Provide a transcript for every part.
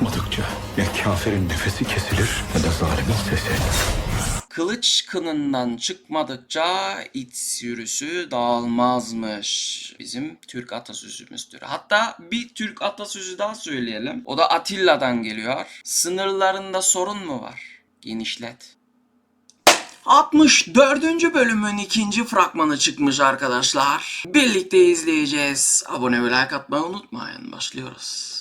çıkmadıkça ne kafirin nefesi kesilir ne de zalimin sesi. Kılıç kınından çıkmadıkça iç sürüsü dağılmazmış. Bizim Türk atasözümüzdür. Hatta bir Türk atasözü daha söyleyelim. O da Atilla'dan geliyor. Sınırlarında sorun mu var? Genişlet. 64. bölümün ikinci fragmanı çıkmış arkadaşlar. Birlikte izleyeceğiz. Abone ve like atmayı unutmayın. Başlıyoruz.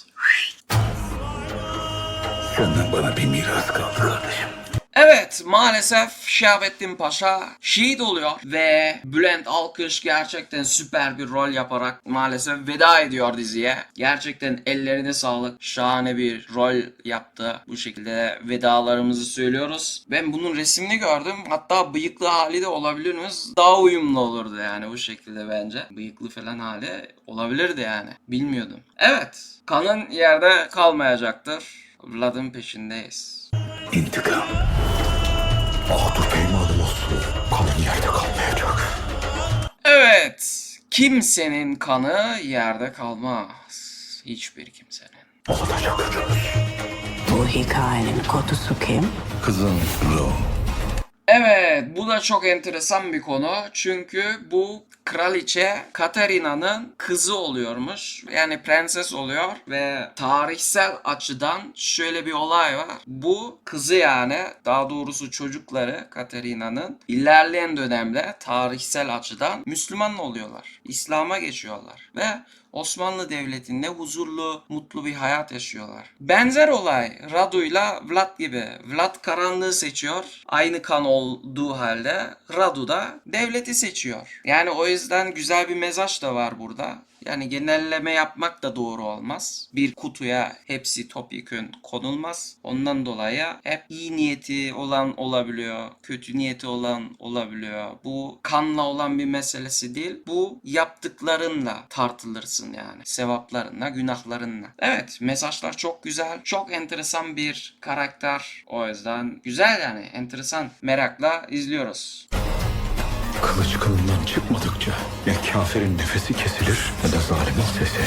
Senden bana bir miras kaldı kardeşim. Evet maalesef Şahabettin Paşa şehit oluyor ve Bülent Alkış gerçekten süper bir rol yaparak maalesef veda ediyor diziye. Gerçekten ellerine sağlık. Şahane bir rol yaptı. Bu şekilde vedalarımızı söylüyoruz. Ben bunun resmini gördüm. Hatta bıyıklı hali de olabiliriniz. Daha uyumlu olurdu yani bu şekilde bence. Bıyıklı falan hali olabilirdi yani. Bilmiyordum. Evet. Kanın yerde kalmayacaktır. Vlad'ın peşindeyiz. İntikam. Ah dur peymanım olsun. Kanın yerde kalmayacak. Evet. Kimsenin kanı yerde kalmaz. Hiçbir kimsenin. Olacak gücümüz. Bu hikayenin kodusu kim? Kızın Ro. Evet, bu da çok enteresan bir konu. Çünkü bu kraliçe Katerina'nın kızı oluyormuş. Yani prenses oluyor ve tarihsel açıdan şöyle bir olay var. Bu kızı yani daha doğrusu çocukları Katerina'nın ilerleyen dönemde tarihsel açıdan Müslüman oluyorlar. İslam'a geçiyorlar ve Osmanlı Devleti'nde huzurlu, mutlu bir hayat yaşıyorlar. Benzer olay Radu'yla Vlad gibi. Vlad karanlığı seçiyor. Aynı kan olduğu halde Radu da devleti seçiyor. Yani o yüzden güzel bir mesaj da var burada. Yani genelleme yapmak da doğru olmaz. Bir kutuya hepsi topyekün konulmaz. Ondan dolayı hep iyi niyeti olan olabiliyor, kötü niyeti olan olabiliyor. Bu kanla olan bir meselesi değil. Bu yaptıklarınla tartılırsın yani. Sevaplarınla, günahlarınla. Evet, mesajlar çok güzel. Çok enteresan bir karakter. O yüzden güzel yani. Enteresan. Merakla izliyoruz. Kılıç kılından çıkmadıkça ne kafirin nefesi kesilir ne de zalimin sesi.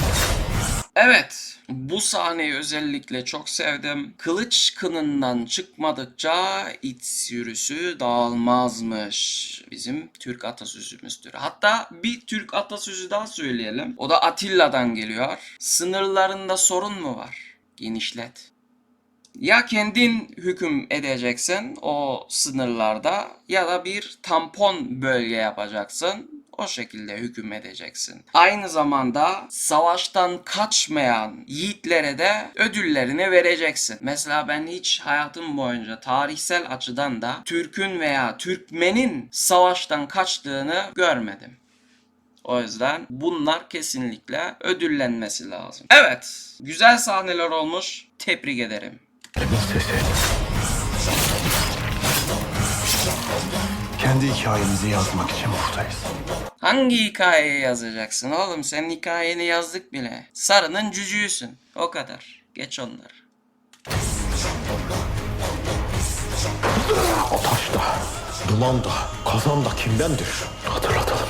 Evet, bu sahneyi özellikle çok sevdim. Kılıç kınından çıkmadıkça iç sürüsü dağılmazmış. Bizim Türk atasözümüzdür. Hatta bir Türk atasözü daha söyleyelim. O da Atilla'dan geliyor. Sınırlarında sorun mu var? Genişlet. Ya kendin hüküm edeceksin o sınırlarda ya da bir tampon bölge yapacaksın. O şekilde hüküm edeceksin. Aynı zamanda savaştan kaçmayan yiğitlere de ödüllerini vereceksin. Mesela ben hiç hayatım boyunca tarihsel açıdan da Türk'ün veya Türkmen'in savaştan kaçtığını görmedim. O yüzden bunlar kesinlikle ödüllenmesi lazım. Evet, güzel sahneler olmuş. Tebrik ederim. Sesi. Kendi hikayemizi yazmak için buradayız. Hangi hikayeyi yazacaksın oğlum? Senin hikayeni yazdık bile. Sarının cücüğüsün. O kadar. Geç onları. Ataş da, duman da, kazan da kimdendir? Hatırlatalım.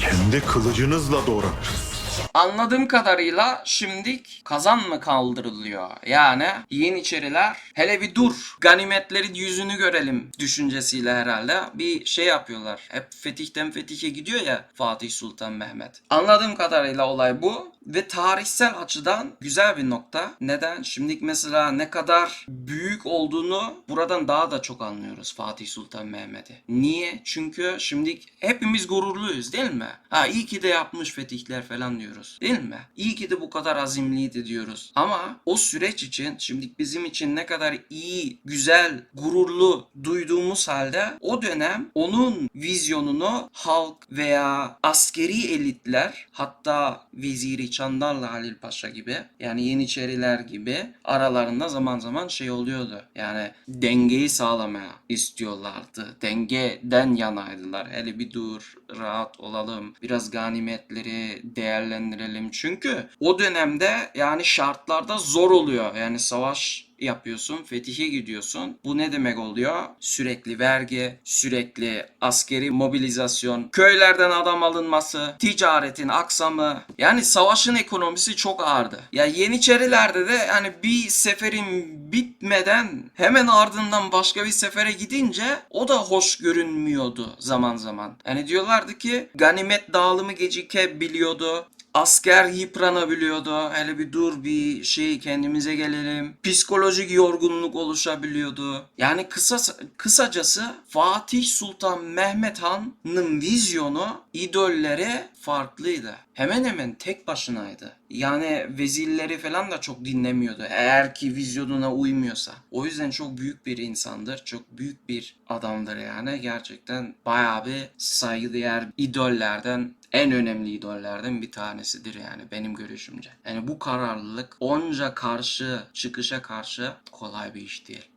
Kendi kılıcınızla doğranırsınız. Anladığım kadarıyla şimdi kazan mı kaldırılıyor? Yani Yeniçeriler hele bir dur ganimetlerin yüzünü görelim düşüncesiyle herhalde bir şey yapıyorlar. Hep fetihten fetihe gidiyor ya Fatih Sultan Mehmet. Anladığım kadarıyla olay bu ve tarihsel açıdan güzel bir nokta. Neden? Şimdi mesela ne kadar büyük olduğunu buradan daha da çok anlıyoruz Fatih Sultan Mehmet'i. Niye? Çünkü şimdi hepimiz gururluyuz değil mi? Ha iyi ki de yapmış fetihler falan diyoruz. Değil mi? İyi ki de bu kadar azimliydi diyoruz. Ama o süreç için şimdi bizim için ne kadar iyi, güzel, gururlu duyduğumuz halde o dönem onun vizyonunu halk veya askeri elitler hatta Veziri Çandarlı Halil Paşa gibi yani Yeniçeriler gibi aralarında zaman zaman şey oluyordu. Yani dengeyi sağlamaya istiyorlardı. Dengeden yanaydılar. Hele bir dur, rahat olalım. Biraz ganimetleri değerlendirelim. Çünkü o dönemde yani şartlarda zor oluyor. Yani savaş yapıyorsun, fetihe gidiyorsun. Bu ne demek oluyor? Sürekli vergi, sürekli askeri mobilizasyon, köylerden adam alınması, ticaretin aksamı. Yani savaşın ekonomisi çok ağırdı. Ya Yeniçerilerde de hani bir seferin bitmeden hemen ardından başka bir sefere gidince o da hoş görünmüyordu zaman zaman. Yani diyorlardı ki ganimet dağılımı gecikebiliyordu. Asker yıpranabiliyordu. Hele bir dur bir şey kendimize gelelim. Psikolojik yorgunluk oluşabiliyordu. Yani kısa kısacası Fatih Sultan Mehmet Han'ın vizyonu idolleri farklıydı. Hemen hemen tek başınaydı. Yani vezirleri falan da çok dinlemiyordu. Eğer ki vizyonuna uymuyorsa. O yüzden çok büyük bir insandır. Çok büyük bir adamdır yani. Gerçekten bayağı bir saygıdeğer idollerden en önemli idollerden bir tanesidir yani benim görüşümce. Yani bu kararlılık onca karşı çıkışa karşı kolay bir iş değil.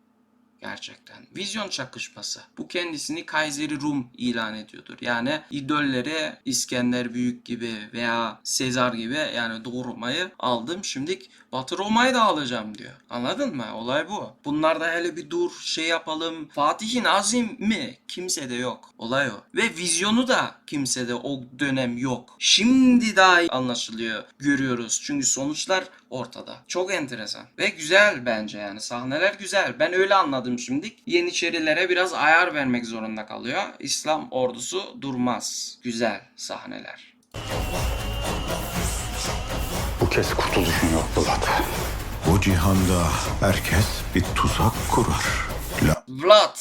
Gerçekten. Vizyon çakışması. Bu kendisini Kayseri Rum ilan ediyordur. Yani idolleri İskender Büyük gibi veya Sezar gibi yani Doğu Roma'yı aldım. Şimdi Batı Roma'yı da alacağım diyor. Anladın mı? Olay bu. Bunlar da hele bir dur şey yapalım. Fatih'in azim mi? Kimsede yok. Olay o. Ve vizyonu da kimsede o dönem yok. Şimdi daha anlaşılıyor. Görüyoruz. Çünkü sonuçlar ortada. Çok enteresan. Ve güzel bence yani. Sahneler güzel. Ben öyle anladım şimdi. Yeniçerilere biraz ayar vermek zorunda kalıyor. İslam ordusu durmaz. Güzel sahneler. Bu kez kurtuluşun yok Bulat. Bu cihanda herkes bir tuzak kurar. La Vlad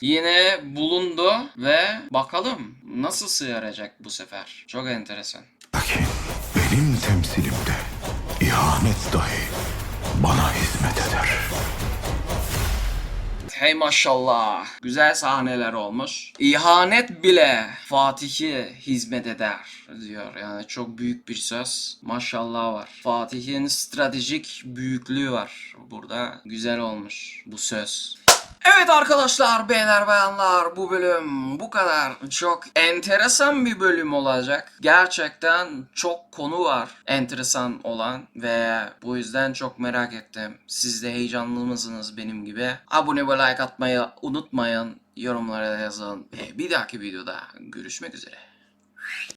yine bulundu ve bakalım nasıl sıyaracak bu sefer. Çok enteresan. Lakin benim temsilimde ihanet dahi bana hizmet eder. Hey maşallah. Güzel sahneler olmuş. İhanet bile Fatih'i hizmet eder diyor. Yani çok büyük bir söz. Maşallah var. Fatih'in stratejik büyüklüğü var. Burada güzel olmuş bu söz. Evet arkadaşlar, beyler bayanlar bu bölüm bu kadar. Çok enteresan bir bölüm olacak. Gerçekten çok konu var enteresan olan ve bu yüzden çok merak ettim. Siz de heyecanlı mısınız benim gibi? Abone ve like atmayı unutmayın. Yorumlara yazın. Bir dahaki videoda görüşmek üzere.